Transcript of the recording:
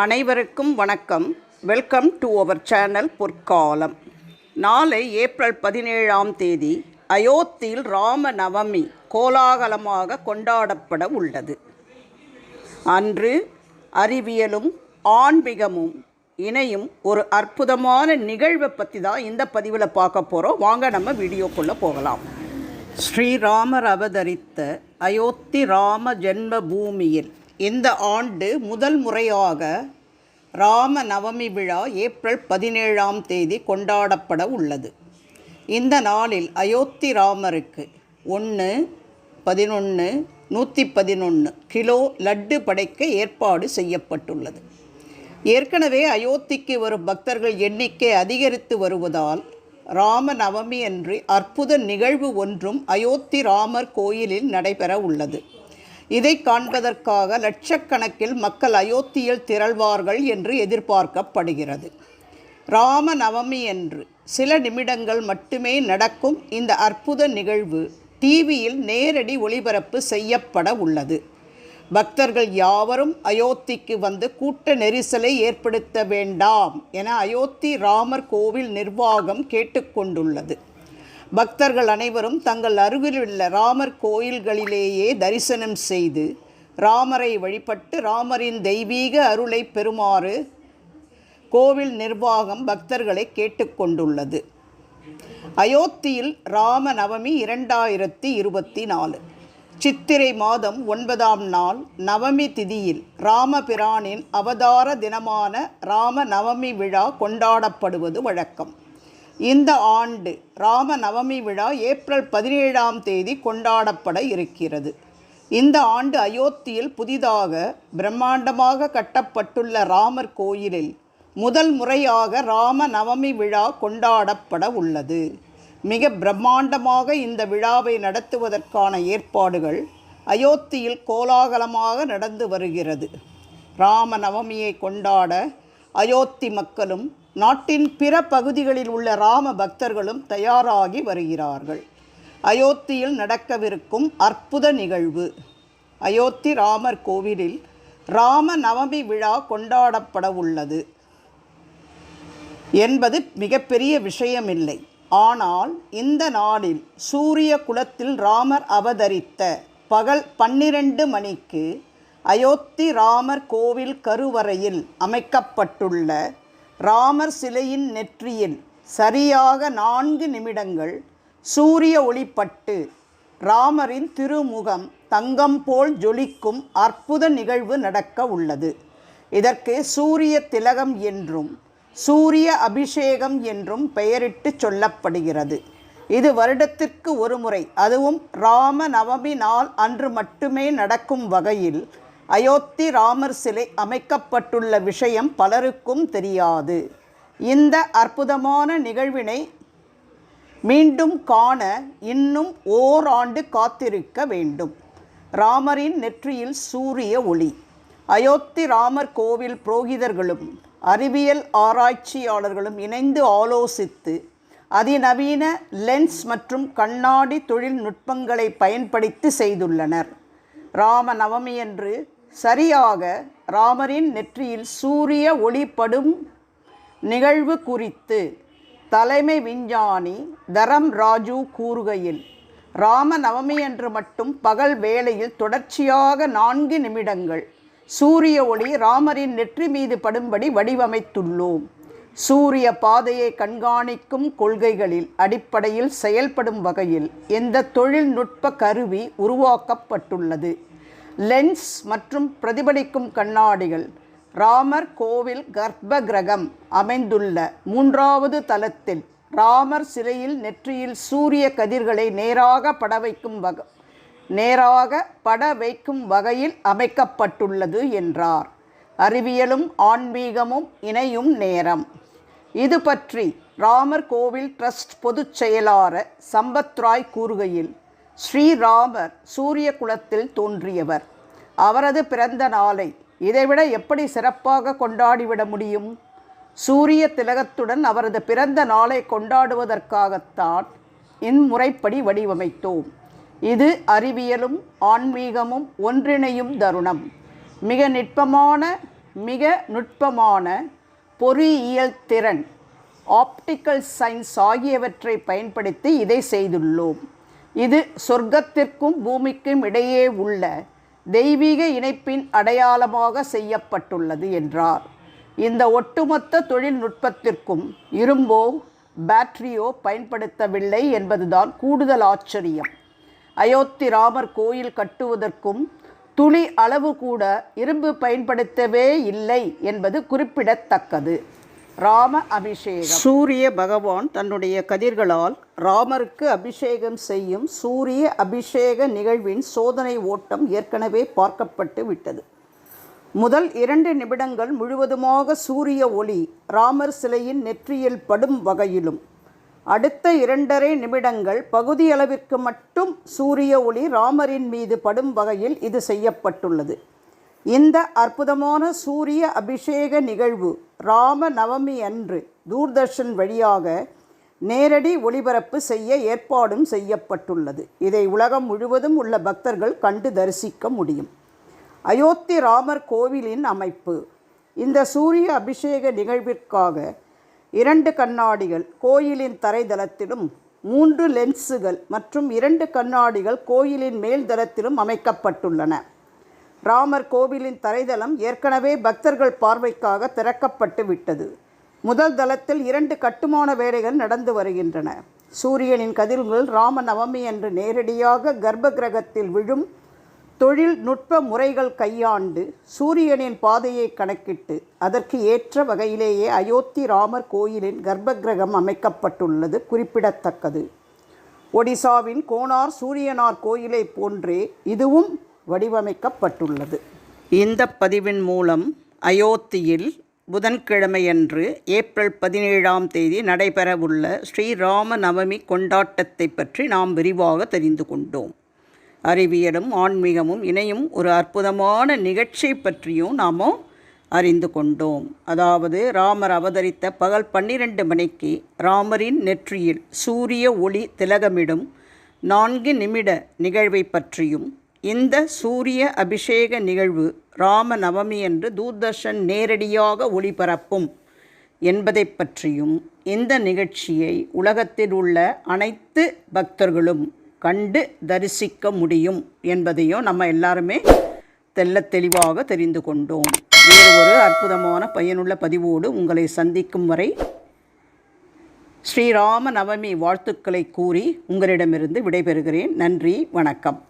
அனைவருக்கும் வணக்கம். Welcome to our channel பொற்காலம் நாளை ஏப்ரல் பதினேழாம் தேதி அயோத்தியில் ராம நவமி கோலாகலமாக கொண்டாடப்பட உள்ளது. அன்று அறிவியலும் ஆன்மீகமும் இணையும் ஒரு அற்புதமான நிகழ்வை பற்றி தான் இந்த பதிவில் பார்க்க போகிறோம் வாங்க நம்ம வீடியோக்குள்ளே போகலாம். ஸ்ரீராமர் அவதரித்த அயோத்தி ராம ஜென்ம பூமியில் இந்த ஆண்டு முதல் முறையாக ராம நவமி விழா ஏப்ரல் பதினேழாம் தேதி கொண்டாடப்பட உள்ளது. இந்த நாளில் அயோத்தி ராமருக்கு ஒன்று பதினொன்று நூற்றி பதினொன்று கிலோ லட்டு படைக்க ஏற்பாடு செய்யப்பட்டுள்ளது. ஏற்கனவே அயோத்திக்கு வரும் பக்தர்கள் எண்ணிக்கை அதிகரித்து வருவதால் ராம நவமி என்று அற்புத நிகழ்வு ஒன்றும் அயோத்தி ராமர் கோயிலில் நடைபெற உள்ளது. இதை காண்பதற்காக லட்சக்கணக்கில் மக்கள் அயோத்தியில் திரள்வார்கள் என்று எதிர்பார்க்கப்படுகிறது. ராம நவமி என்று சில நிமிடங்கள் மட்டுமே நடக்கும் இந்த அற்புத நிகழ்வு டிவியில் நேரடி ஒளிபரப்பு செய்யப்பட உள்ளது. பக்தர்கள் யாவரும் அயோத்திக்கு வந்து கூட்ட நெரிசலை ஏற்படுத்த வேண்டாம் என அயோத்தி ராமர் கோவில் நிர்வாகம் கேட்டுக்கொண்டுள்ளது. பக்தர்கள் அனைவரும் தங்கள் அருகிலுள்ள ராமர் கோயில்களிலேயே தரிசனம் செய்து ராமரை வழிபட்டு ராமரின் தெய்வீக அருளை பெறுமாறு கோவில் நிர்வாகம் பக்தர்களை கேட்டுக்கொண்டுள்ளது. அயோத்தியில் ராம நவமி இரண்டாயிரத்தி இருபத்தி நாலு சித்திரை மாதம் ஒன்பதாம் நாள் நவமி திதியில் ராமபிரானின் அவதார தினமான ராம நவமி விழா கொண்டாடப்படுவது வழக்கம். இந்த ஆண்டு ராம நவமி விழா ஏப்ரல் பதினேழாம் தேதி கொண்டாடப்பட இருக்கிறது. இந்த ஆண்டு அயோத்தியில் புதிதாக பிரம்மாண்டமாக கட்டப்பட்டுள்ள ராமர் கோயிலில் முதல் முறையாக ராம நவமி விழா கொண்டாடப்பட உள்ளது. மிக பிரம்மாண்டமாக இந்த விழாவை நடத்துவதற்கான ஏற்பாடுகள் அயோத்தியில் கோலாகலமாக நடந்து வருகிறது. ராம நவமியை கொண்டாட அயோத்தி மக்களும் நாட்டின் பிற பகுதிகளில் உள்ள ராம பக்தர்களும் தயாராகி வருகிறார்கள். அயோத்தியில் நடக்கவிருக்கும் அற்புத நிகழ்வு. அயோத்தி ராமர் கோவிலில் ராம நவமி விழா கொண்டாடப்பட உள்ளது என்பது மிகப்பெரிய விஷயமில்லை. ஆனால் இந்த நாளில் சூரிய குலத்தில் ராமர் அவதரித்த பகல் பன்னிரண்டு மணிக்கு அயோத்தி ராமர் கோவில் கருவறையில் அமைக்கப்பட்டுள்ள ராமர் சிலையின் நெற்றியில் சரியாக நான்கு நிமிடங்கள் சூரிய ஒளிப்பட்டு ராமரின் திருமுகம் தங்கம் போல் ஜொலிக்கும் அற்புத நிகழ்வு நடக்க உள்ளது. இதற்கு சூரிய திலகம் என்றும் சூரிய அபிஷேகம் என்றும் பெயரிட்டு சொல்லப்படுகிறது. இது வருடத்திற்கு ஒரு முறை அதுவும் ராம நவமி நாள் அன்று மட்டுமே நடக்கும் வகையில் அயோத்தி ராமர் சிலை அமைக்கப்பட்டுள்ள விஷயம் பலருக்கும் தெரியாது. இந்த அற்புதமான நிகழ்வினை மீண்டும் காண இன்னும் ஓராண்டு காத்திருக்க வேண்டும். ராமரின் நெற்றியில் சூரிய ஒளி. அயோத்தி ராமர் கோவில் புரோகிதர்களும் அறிவியல் ஆராய்ச்சியாளர்களும் இணைந்து ஆலோசித்து அதிநவீன லென்ஸ் மற்றும் கண்ணாடி தொழில்நுட்பங்களை பயன்படுத்தி செய்துள்ளனர். ராம நவமியன்று சரியாக ராமரின் நெற்றியில் சூரிய ஒளிப்படும் நிகழ்வு குறித்து தலைமை விஞ்ஞானி தரம் ராஜு கூறுகையில் ராம நவமியன்று மட்டும் பகல் வேளையில் தொடர்ச்சியாக நான்கு நிமிடங்கள் சூரிய ஒளி ராமரின் நெற்றி மீது படும்படி வடிவமைத்துள்ளோம். சூரிய பாதையை கண்காணிக்கும் கொள்கைகளில் அடிப்படையில் செயல்படும் வகையில் இந்த தொழில்நுட்ப கருவி உருவாக்கப்பட்டுள்ளது? லென்ஸ் மற்றும் பிரதிபலிக்கும் கண்ணாடிகள் ராமர் கோவில் கர்ப்ப கிரகம் அமைந்துள்ள மூன்றாவது தளத்தில் ராமர் சிலையில் நெற்றியில் சூரிய கதிர்களை நேராக பட வைக்கும் வக நேராக பட வைக்கும் வகையில் அமைக்கப்பட்டுள்ளது என்றார். அறிவியலும் ஆன்மீகமும் இணையும் நேரம். இது பற்றி ராமர் கோவில் ட்ரஸ்ட் பொதுச் செயலாளர் சம்பத் ராய் கூறுகையில் ஸ்ரீராமர் சூரிய குலத்தில் தோன்றியவர். அவரது பிறந்த நாளை இதைவிட எப்படி சிறப்பாக கொண்டாடிவிட முடியும்? சூரிய திலகத்துடன் அவரது பிறந்த நாளை கொண்டாடுவதற்காகத்தான் இம்முறைப்படி வடிவமைத்தோம். இது அறிவியலும் ஆன்மீகமும் ஒன்றிணையும் தருணம். மிக நுட்பமான மிக நுட்பமான பொறியியல் திறன் ஆப்டிக்கல் சயின்ஸ் ஆகியவற்றை பயன்படுத்தி இதை செய்துள்ளோம். இது சொர்க்கத்திற்கும் பூமிக்கும் இடையே உள்ள தெய்வீக இணைப்பின் அடையாளமாக செய்யப்பட்டுள்ளது என்றார். இந்த ஒட்டுமொத்த தொழில்நுட்பத்திற்கும் இரும்போ பேட்டரியோ பயன்படுத்தவில்லை என்பதுதான் கூடுதல் ஆச்சரியம். அயோத்தி ராமர் கோயில் கட்டுவதற்கும் துளி அளவு கூட இரும்பு பயன்படுத்தவே இல்லை என்பது குறிப்பிடத்தக்கது. ராம அபிஷேகம். சூரிய பகவான் தன்னுடைய கதிர்களால் ராமருக்கு அபிஷேகம் செய்யும் சூரிய அபிஷேக நிகழ்வின் சோதனை ஓட்டம் ஏற்கனவே பார்க்கப்பட்டு விட்டது. முதல் இரண்டு நிமிடங்கள் முழுவதுமாக சூரிய ஒளி ராமர் சிலையின் நெற்றியில் படும் வகையிலும் அடுத்த இரண்டரை நிமிடங்கள் பகுதியளவிற்கு மட்டும் சூரிய ஒளி ராமரின் மீது படும் வகையில் இது செய்யப்பட்டுள்ளது. இந்த அற்புதமான சூரிய அபிஷேக நிகழ்வு ராம நவமி அன்று தூர்தர்ஷன் வழியாக நேரடி ஒளிபரப்பு செய்ய ஏற்பாடும் செய்யப்பட்டுள்ளது. இதை உலகம் முழுவதும் உள்ள பக்தர்கள் கண்டு தரிசிக்க முடியும். அயோத்தி ராமர் கோவிலின் அமைப்பு. இந்த சூரிய அபிஷேக நிகழ்விற்காக இரண்டு கண்ணாடிகள் கோயிலின் தரைதளத்திலும் மூன்று லென்ஸுகள் மற்றும் இரண்டு கண்ணாடிகள் கோயிலின் மேல் தளத்திலும் அமைக்கப்பட்டுள்ளன. ராமர் கோவிலின் தரைதளம் ஏற்கனவே பக்தர்கள் பார்வைக்காக திறக்கப்பட்டு விட்டது. முதல் தளத்தில் இரண்டு கட்டுமான வேலைகள் நடந்து வருகின்றன. சூரியனின் கதிர்கள் ராம நவமி என்று நேரடியாக கர்ப்ப கிரகத்தில் விழும் தொழில்நுட்ப முறைகள் கையாண்டு சூரியனின் பாதையை கணக்கிட்டு அதற்கு ஏற்ற வகையிலேயே அயோத்தி ராமர் கோயிலின் கர்ப்ப கிரகம் அமைக்கப்பட்டுள்ளது குறிப்பிடத்தக்கது. ஒடிசாவின் கோனார் சூரியனார் கோயிலை போன்றே இதுவும் வடிவமைக்கப்பட்டுள்ளது. இந்த பதிவின் மூலம் அயோத்தியில் புதன்கிழமையன்று ஏப்ரல் பதினேழாம் தேதி நடைபெறவுள்ள ஸ்ரீராம நவமி கொண்டாட்டத்தை பற்றி நாம் விரிவாக தெரிந்து கொண்டோம். அறிவியலும் ஆன்மீகமும் இணையும் ஒரு அற்புதமான நிகழ்ச்சி பற்றியும் நாம் அறிந்து கொண்டோம். அதாவது ராமர் அவதரித்த பகல் பன்னிரண்டு மணிக்கு ராமரின் நெற்றியில் சூரிய ஒளி திலகமிடும் நான்கு நிமிட நிகழ்வை பற்றியும் இந்த சூரிய அபிஷேக நிகழ்வு ராம நவமி என்று தூர்தர்ஷன் நேரடியாக ஒளிபரப்பும் என்பதை பற்றியும் இந்த நிகழ்ச்சியை உலகத்தில் உள்ள அனைத்து பக்தர்களும் கண்டு தரிசிக்க முடியும் என்பதையும் நம்ம எல்லாருமே தெல்ல தெளிவாக தெரிந்து கொண்டோம். வேறு ஒரு அற்புதமான பயனுள்ள பதிவோடு உங்களை சந்திக்கும் வரை ஸ்ரீராம நவமி வாழ்த்துக்களை கூறி உங்களிடமிருந்து விடைபெறுகிறேன். நன்றி வணக்கம்.